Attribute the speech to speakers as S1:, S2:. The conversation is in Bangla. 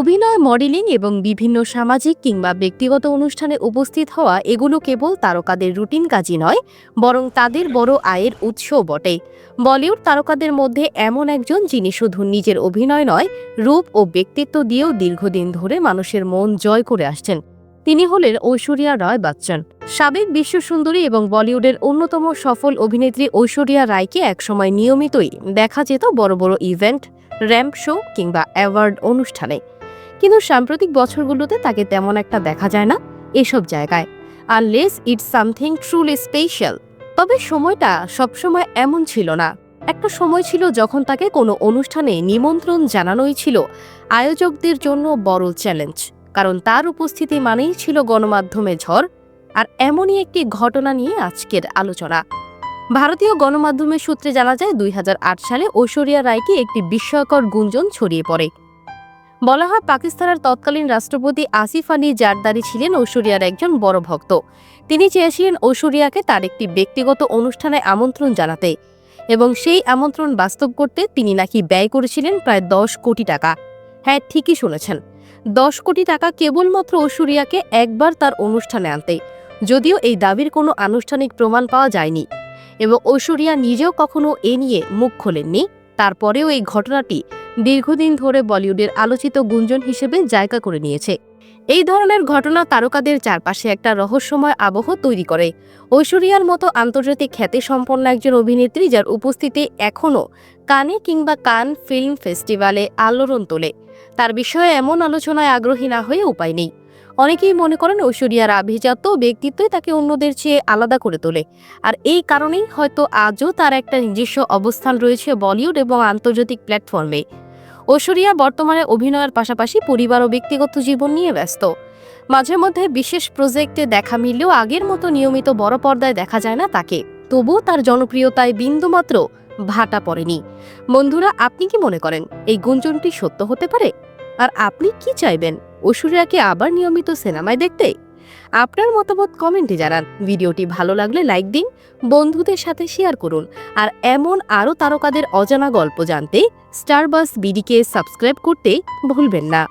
S1: অভিনয়, মডেলিং এবং বিভিন্ন সামাজিক কিংবা ব্যক্তিগত অনুষ্ঠানে উপস্থিত হওয়া এগুলো কেবল তারকাদের রুটিন কাজই নয়, বরং তাদের বড় আয়ের উৎসও বটে। বলিউড তারকাদের মধ্যে এমন একজন যিনি শুধু নিজের অভিনয় নয়, রূপ ও ব্যক্তিত্ব দিয়েও দীর্ঘদিন ধরে মানুষের মন জয় করে আসছেন। তিনি হলেন ঐশ্বরিয়া রায় বচ্চন। সাবেক বিশ্বসুন্দরী এবং বলিউডের অন্যতম সফল অভিনেত্রী ঐশ্বরিয়া রায়কে একসময় নিয়মিতই দেখা যেত বড় বড় ইভেন্ট, র্যাম্প শো কিংবা অ্যাওয়ার্ড অনুষ্ঠানে। কিন্তু সাম্প্রতিক বছরগুলোতে তাকে তেমন একটা দেখা যায় না এসব জায়গায়। Unless it's something truly special তবে সময়টা সবসময় এমন ছিল না। একটা সময় ছিল যখন তাকে কোনো অনুষ্ঠানে নিমন্ত্রণ জানানোই ছিল আয়োজকদের জন্য বড় চ্যালেঞ্জ কারণ তার উপস্থিতি মানেই ছিল গণমাধ্যমে ঝড় আর এমনই একটি ঘটনা নিয়ে আজকের আলোচনা। ভারতীয় গণমাধ্যমের সূত্রে জানা যায়, দুই হাজার আট সালে ঐশ্বরিয়া রায়কে একটি বিস্ময়কর গুঞ্জন ছড়িয়ে পড়ে। বলা হয় পাকিস্তানের তৎকালীন রাষ্ট্রপতি আসিফ আলী জারদারি ছিলেন ঐশ্বরিয়ার একজন বড় ভক্ত। তিনি চেয়েছিলেন ঐশ্বরিয়াকে তার একটি ব্যক্তিগত অনুষ্ঠানে আমন্ত্রণ জানাতে এবং সেই আমন্ত্রণ বাস্তব করতে তিনি নাকি ব্যয় করেছিলেন প্রায় দশ কোটি টাকা। হ্যাঁ ঠিকই শুনেছেন। দশ কোটি টাকা কেবলমাত্র ঐশ্বরিয়াকে একবার তার অনুষ্ঠানে আনতে। যদিও এই দাবির কোনো আনুষ্ঠানিক প্রমাণ পাওয়া যায়নি। এবং ঐশ্বরিয়া নিজেও কখনো এ নিয়ে মুখ খোলেননি। তারপরেও এই ঘটনাটি দীর্ঘদিন ধরে বলিউডের আলোচিত গুঞ্জন হিসেবে জায়গা করে নিয়েছে। এই ধরনের ঘটনা তারকাদের চারপাশে একটা রহস্যময় আবহ তৈরি করে। ঐশ্বরিয়ার মতো আন্তর্জাতিক খ্যাতি সম্পন্ন একজন অভিনেত্রী যার উপস্থিতি এখনও কানে কিংবা কান ফিল্ম ফেস্টিভ্যালে আলোড়ন তোলে। তার বিষয়ে এমন আলোচনায় আগ্রহী না হয়ে উপায় নেই। অনেকেই মনে করেন ঐশ্বরিয়ার আভিজাত্য ও ব্যক্তিত্বই তাকে অন্যদের চেয়ে আলাদা করে তোলে। আর এই কারণেই হয়তো আজও তার একটা নিজস্ব অবস্থান রয়েছে বলিউড এবং আন্তর্জাতিক প্ল্যাটফর্মে। ঐশ্বরিয়া বর্তমানে অভিনয়ের পাশাপাশি পরিবার ও ব্যক্তিগত জীবন নিয়ে ব্যস্ত। মাঝে মধ্যে বিশেষ প্রজেক্টে দেখা মিললেও আগের মতো নিয়মিত বড় পর্দায় দেখা যায় না তাকে। তবুও তার জনপ্রিয়তায় বিন্দুমাত্র ভাটা পড়েনি। বন্ধুরা, আপনি কি মনে করেন এই গুঞ্জনটি সত্য হতে পারে? আর আপনি কি চাইবেন? ঐশ্বরিয়াকে আবার নিয়মিত সিনেমায় দেখতে? আপনার মতামত কমেন্টে জানান। ভিডিওটি ভালো লাগলে লাইক দিন, বন্ধুদের সাথে শেয়ার করুন, আর এমন আরও তারকাদের অজানা গল্প জানতে স্টারবাস বিডিকে সাবস্ক্রাইব করতে ভুলবেন না।